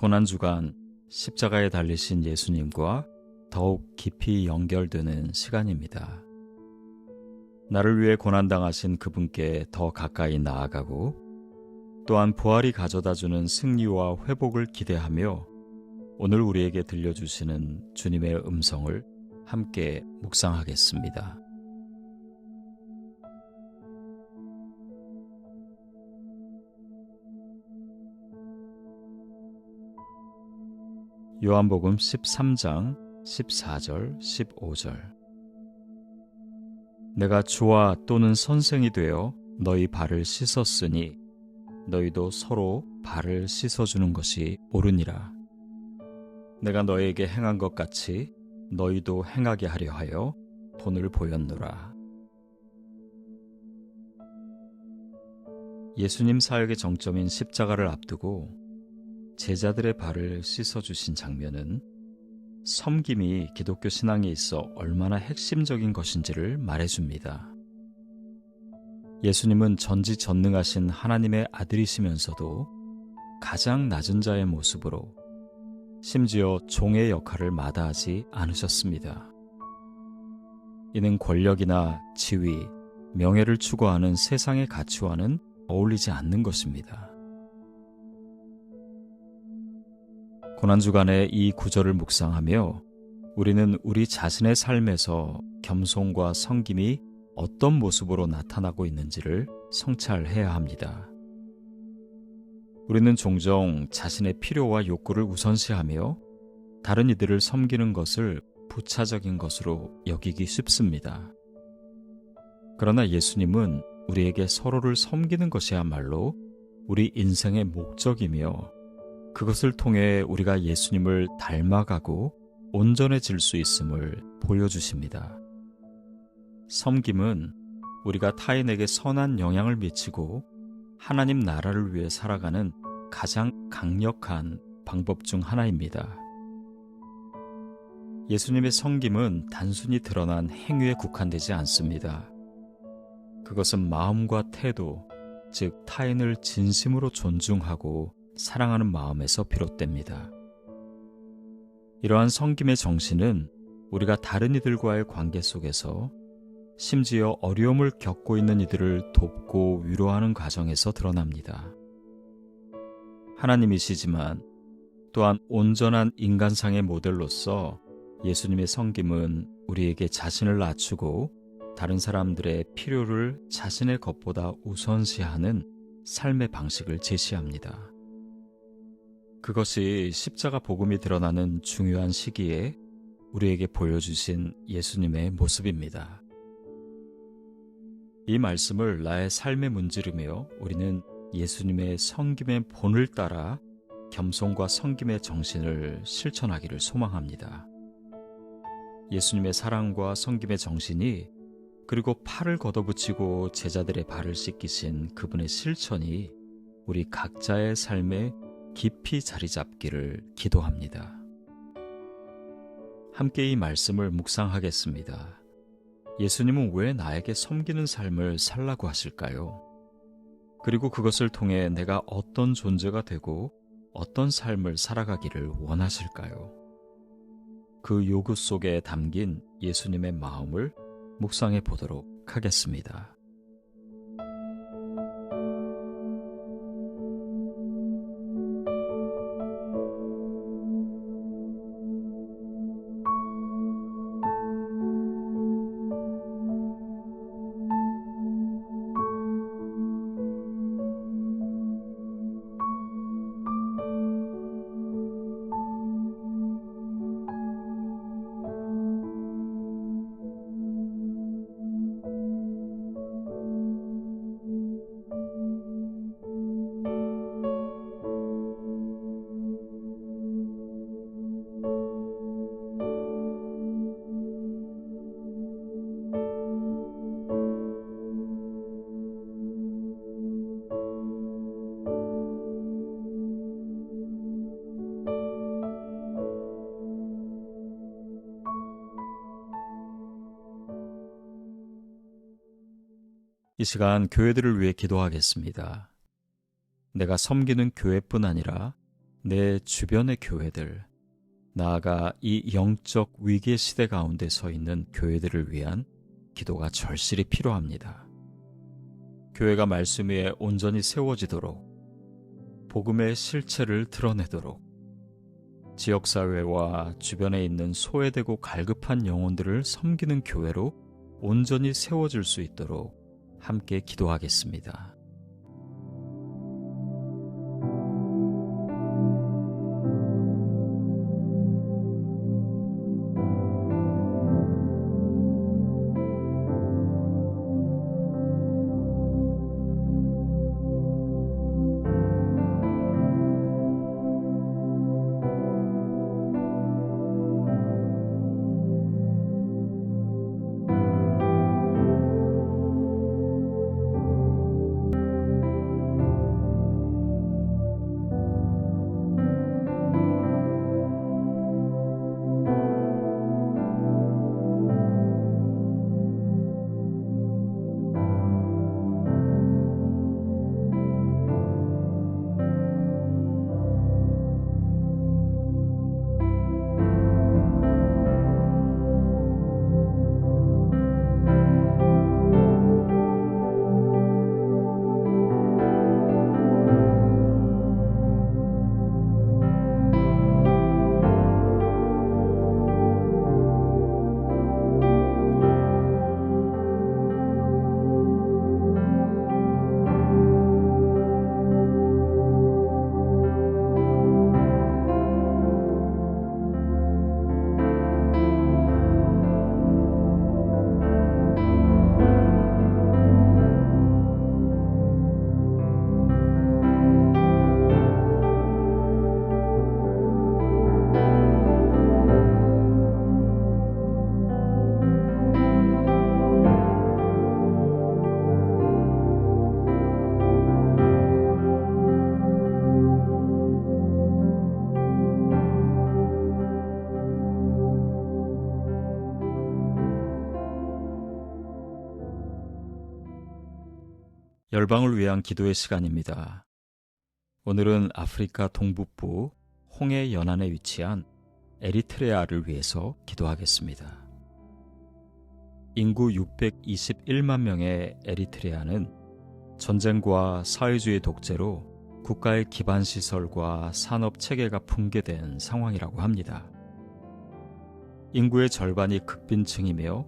고난주간 십자가에 달리신 예수님과 더욱 깊이 연결되는 시간입니다. 나를 위해 고난당하신 그분께 더 가까이 나아가고 또한 부활이 가져다 주는 승리와 회복을 기대하며 오늘 우리에게 들려주시는 주님의 음성을 함께 묵상하겠습니다. 요한복음 13장 14절 15절. 내가 주와 또는 선생이 되어 너희 발을 씻었으니 너희도 서로 발을 씻어주는 것이 옳으니라. 내가 너희에게 행한 것 같이 너희도 행하게 하려 하여 돈을 보였노라. 예수님 사역의 정점인 십자가를 앞두고 제자들의 발을 씻어주신 장면은 섬김이 기독교 신앙에 있어 얼마나 핵심적인 것인지를 말해줍니다. 예수님은 전지전능하신 하나님의 아들이시면서도 가장 낮은 자의 모습으로 심지어 종의 역할을 마다하지 않으셨습니다. 이는 권력이나 지위, 명예를 추구하는 세상의 가치와는 어울리지 않는 것입니다. 고난주간에 이 구절을 묵상하며 우리는 우리 자신의 삶에서 겸손과 성김이 어떤 모습으로 나타나고 있는지를 성찰해야 합니다. 우리는 종종 자신의 필요와 욕구를 우선시하며 다른 이들을 섬기는 것을 부차적인 것으로 여기기 쉽습니다. 그러나 예수님은 우리에게 서로를 섬기는 것이야말로 우리 인생의 목적이며 그것을 통해 우리가 예수님을 닮아가고 온전해질 수 있음을 보여주십니다. 섬김은 우리가 타인에게 선한 영향을 미치고 하나님 나라를 위해 살아가는 가장 강력한 방법 중 하나입니다. 예수님의 섬김은 단순히 드러난 행위에 국한되지 않습니다. 그것은 마음과 태도, 즉 타인을 진심으로 존중하고 사랑하는 마음에서 비롯됩니다. 이러한 성김의 정신은 우리가 다른 이들과의 관계 속에서 심지어 어려움을 겪고 있는 이들을 돕고 위로하는 과정에서 드러납니다. 하나님이시지만 또한 온전한 인간상의 모델로서 예수님의 성김은 우리에게 자신을 낮추고 다른 사람들의 필요를 자신의 것보다 우선시하는 삶의 방식을 제시합니다. 그것이 십자가 복음이 드러나는 중요한 시기에 우리에게 보여주신 예수님의 모습입니다. 이 말씀을 나의 삶에 문지르며 우리는 예수님의 성김의 본을 따라 겸손과 성김의 정신을 실천하기를 소망합니다. 예수님의 사랑과 성김의 정신이 그리고 팔을 걷어붙이고 제자들의 발을 씻기신 그분의 실천이 우리 각자의 삶에 깊이 자리 잡기를 기도합니다. 함께 이 말씀을 묵상하겠습니다. 예수님은 왜 나에게 섬기는 삶을 살라고 하실까요? 그리고 그것을 통해 내가 어떤 존재가 되고 어떤 삶을 살아가기를 원하실까요? 그 요구 속에 담긴 예수님의 마음을 묵상해 보도록 하겠습니다. 이 시간 교회들을 위해 기도하겠습니다. 내가 섬기는 교회뿐 아니라 내 주변의 교회들, 나아가 이 영적 위기의 시대 가운데 서 있는 교회들을 위한 기도가 절실히 필요합니다. 교회가 말씀 위에 온전히 세워지도록 복음의 실체를 드러내도록 지역사회와 주변에 있는 소외되고 갈급한 영혼들을 섬기는 교회로 온전히 세워질 수 있도록 함께 기도하겠습니다. 열방을 위한 기도의 시간입니다. 오늘은 아프리카 동북부 홍해 연안에 위치한 에리트레아를 위해서 기도하겠습니다. 인구 621만 명의 에리트레아는 전쟁과 사회주의 독재로 국가의 기반 시설과 산업 체계가 붕괴된 상황이라고 합니다. 인구의 절반이 극빈층이며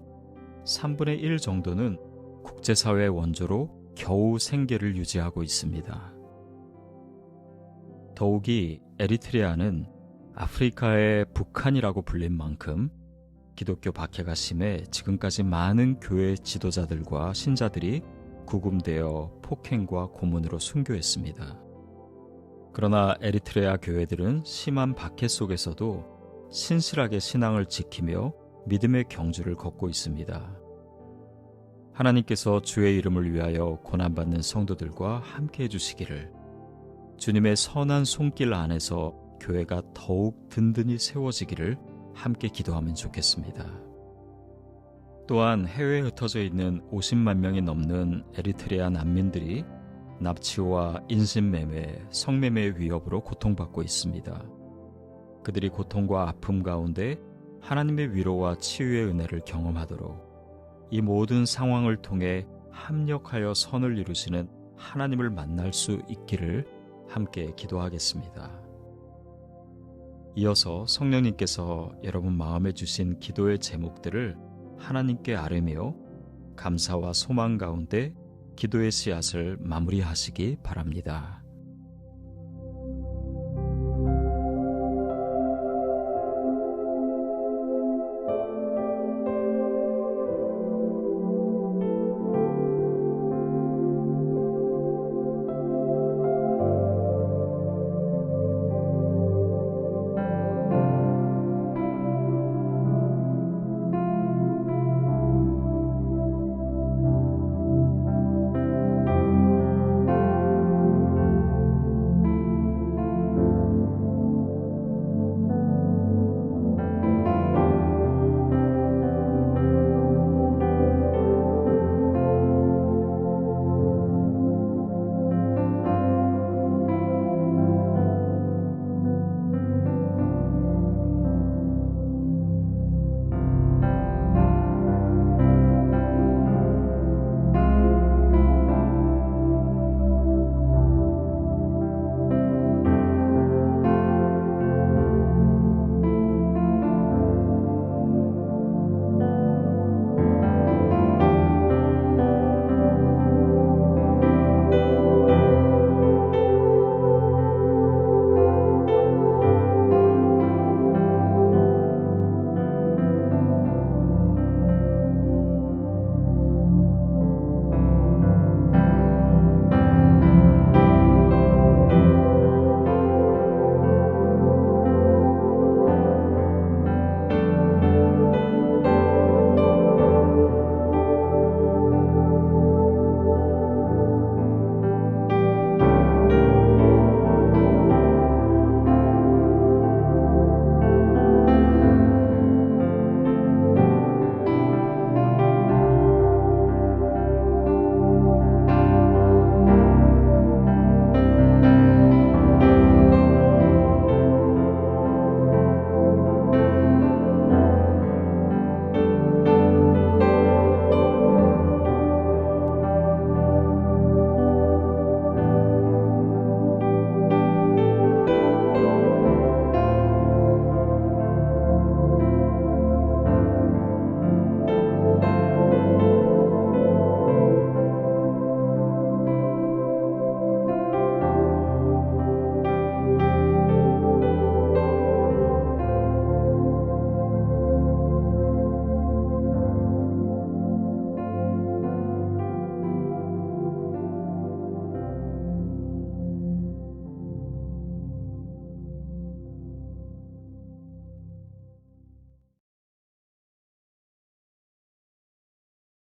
3분의 1 정도는 국제사회 원조로 겨우 생계를 유지하고 있습니다. 더욱이 에리트리아는 아프리카의 북한이라고 불린 만큼 기독교 박해가 심해 지금까지 많은 교회 지도자들과 신자들이 구금되어 폭행과 고문으로 순교했습니다. 그러나 에리트레아 교회들은 심한 박해 속에서도 신실하게 신앙을 지키며 믿음의 경주를 걷고 있습니다. 하나님께서 주의 이름을 위하여 고난받는 성도들과 함께 해주시기를 주님의 선한 손길 안에서 교회가 더욱 든든히 세워지기를 함께 기도하면 좋겠습니다. 또한 해외에 흩어져 있는 50만 명이 넘는 에리트레아 난민들이 납치와 인신매매, 성매매의 위협으로 고통받고 있습니다. 그들이 고통과 아픔 가운데 하나님의 위로와 치유의 은혜를 경험하도록 이 모든 상황을 통해 합력하여 선을 이루시는 하나님을 만날 수 있기를 함께 기도하겠습니다. 이어서 성령님께서 여러분 마음에 주신 기도의 제목들을 하나님께 아뢰며 감사와 소망 가운데 기도의 씨앗을 마무리하시기 바랍니다.